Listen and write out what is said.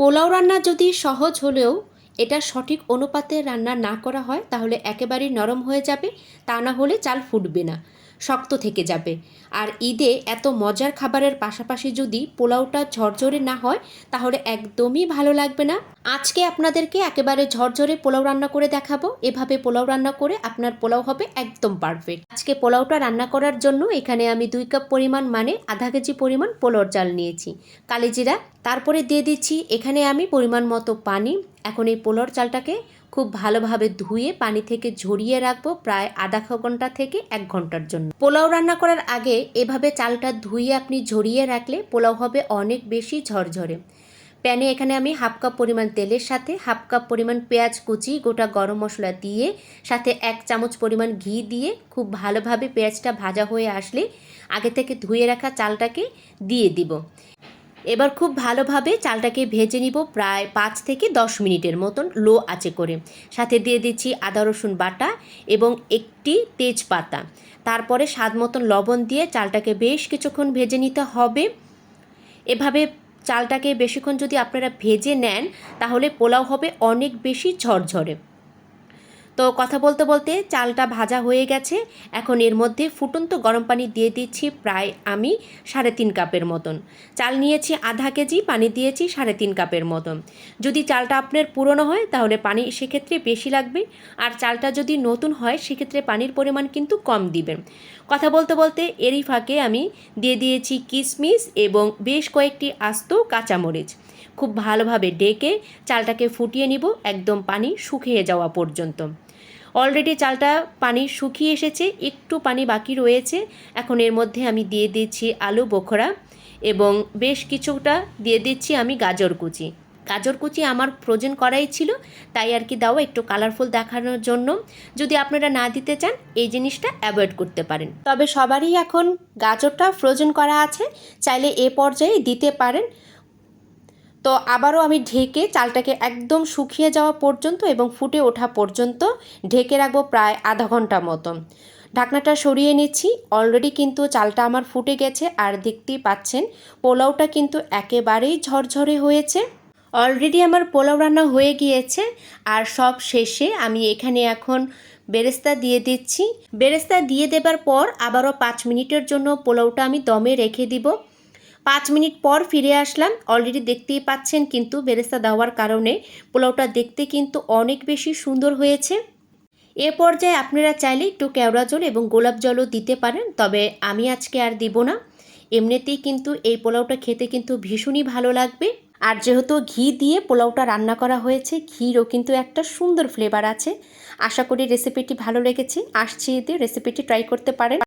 পোলাও রান্না যদি সহজ হলেও এটা সঠিক অনুপাতে রান্না না করা হয়, তাহলে একেবারেই নরম হয়ে যাবে, তা না হলে চাল ফুটবে না, শক্ত থেকে যাবে। আর ঈদে এত মজার খাবারের পাশাপাশি যদি পোলাওটা ঝরঝরে না হয়, তাহলে একদমই ভালো লাগবে না। আজকে আপনাদেরকে একেবারে ঝরঝরে পোলাও রান্না করে দেখাবো। এভাবে পোলাও রান্না করে আপনার পোলাও হবে একদম পারফেক্ট। আজকে পোলাওটা রান্না করার জন্য এখানে আমি দুই কাপ পরিমাণ মানে আধা কেজি পরিমাণ পোলাওর চাল নিয়েছি। কালিজিরা, তারপরে দিয়ে দিচ্ছি, এখানে আমি পরিমাণ মতো পানি এখন এই পোলাওর চালটাকে খুব ভালোভাবে ধুয়ে পানি থেকে ঝরিয়ে রাখব প্রায় আধা ঘণ্টা থেকে এক ঘণ্টার জন্য। পোলাও রান্না করার আগে এভাবে চালটা ধুয়ে আপনি ঝরিয়ে রাখলে পোলাও হবে অনেক বেশি ঝরঝরে। প্যানে এখানে আমি হাফ কাপ পরিমাণ তেলের সাথে হাফ কাপ পরিমাণ পেঁয়াজ কুচি, গোটা গরম মশলা দিয়ে, সাথে এক চামচ পরিমাণ ঘি দিয়ে খুব ভালোভাবে পেঁয়াজটা ভাজা হয়ে আসলে আগে থেকে ধুয়ে রাখা চালটাকে দিয়ে দিব। এবার খুব ভালোভাবে চালটাকে ভেজে নিব প্রায় পাঁচ থেকে দশ মিনিটের মতন লো আঁচে করে। সাথে দিয়ে দিচ্ছি আদা, রসুন বাটা এবং একটি তেজপাতা। তারপরে স্বাদ মতন লবণ দিয়ে চালটাকে বেশ কিছুক্ষণ ভেজে নিতে হবে। এভাবে চালটাকে বেশিক্ষণ যদি আপনারা ভেজে নেন, তাহলে পোলাও হবে অনেক বেশি ঝরঝরে। তো কথা বলতে বলতে চালটা ভাজা হয়ে গেছে। এখন এর মধ্যে ফুটন্ত গরম পানি দিয়ে দিচ্ছি প্রায় আমি সাড়ে তিন কাপের মতন। চাল নিয়েছি আধা কেজি, পানি দিয়েছি সাড়ে তিন কাপের মতন। যদি চালটা আপনার পুরনো হয়, তাহলে পানি সেক্ষেত্রে বেশি লাগবে। আর চালটা যদি নতুন হয়, সেক্ষেত্রে পানির পরিমাণ কিন্তু কম দিবেন। কথা বলতে বলতে এরই ফাঁকে আমি দিয়ে দিয়েছি কিশমিশ এবং বেশ কয়েকটি আস্ত কাঁচামরিচ। খুব ভালোভাবে ডেকে চালটাকে ফুটিয়ে নিব, একদম পানি শুকিয়ে যাওয়া পর্যন্ত। অলরেডি চালটা পানি শুকিয়ে এসেছে, একটু পানি বাকি রয়েছে। এখন এর মধ্যে আমি দিয়ে দিচ্ছি আলু বোখরা এবং বেশ কিছুটা দিয়ে দিচ্ছি আমি গাজর কুচি। গাজর কুচি আমার ফ্রোজেন করাই ছিল, তাই আর কি দাও একটু কালারফুল দেখানোর জন্য। যদি আপনারা না দিতে চান, এই জিনিসটা অ্যাভয়েড করতে পারেন। তবে সবারই এখন গাজরটা ফ্রোজেন করা আছে, চাইলে এ পর্যায়ে দিতে পারেন। তো আবারও আমি ঢেকে চালটাকে একদম শুকিয়ে যাওয়া পর্যন্ত এবং ফুটে ওঠা পর্যন্ত ঢেকে রাখব প্রায় আধা ঘণ্টা মতন। ঢাকনাটা সরিয়ে নিচ্ছি। অলরেডি কিন্তু চালটা আমার ফুটে গেছে আর দেখতেই পাচ্ছেন, পোলাওটা কিন্তু একেবারেই ঝরঝরে হয়েছে। অলরেডি আমার পোলাও রান্না হয়ে গিয়েছে আর সব শেষে আমি এখানে এখন বেরেস্তা দিয়ে দিচ্ছি। বেরেস্তা দিয়ে দেবার পর আবারও পাঁচ মিনিটের জন্য পোলাওটা আমি দমে রেখে দিব। পাঁচ মিনিট পর ফিরে আসলাম। অলরেডি দেখতেই পাচ্ছেন কিন্তু বেরেস্তা দেওয়ার কারণে। পোলাওটা দেখতে কিন্তু অনেক বেশি সুন্দর হয়েছে। এ পর্যায়ে আপনারা চাইলে একটু কেওড়া জল এবং গোলাপ জলও দিতে পারেন, তবে আমি আজকে আর দিব না। এমনিতেই কিন্তু এই পোলাওটা খেতে কিন্তু ভীষণই ভালো লাগবে। আর যেহেতু ঘি দিয়ে পোলাওটা রান্না করা হয়েছে, ঘিরও কিন্তু একটা সুন্দর ফ্লেভার আছে। আশা করি রেসিপিটি ভালো লেগেছে। আসছি এতে রেসিপিটি ট্রাই করতে পারেন।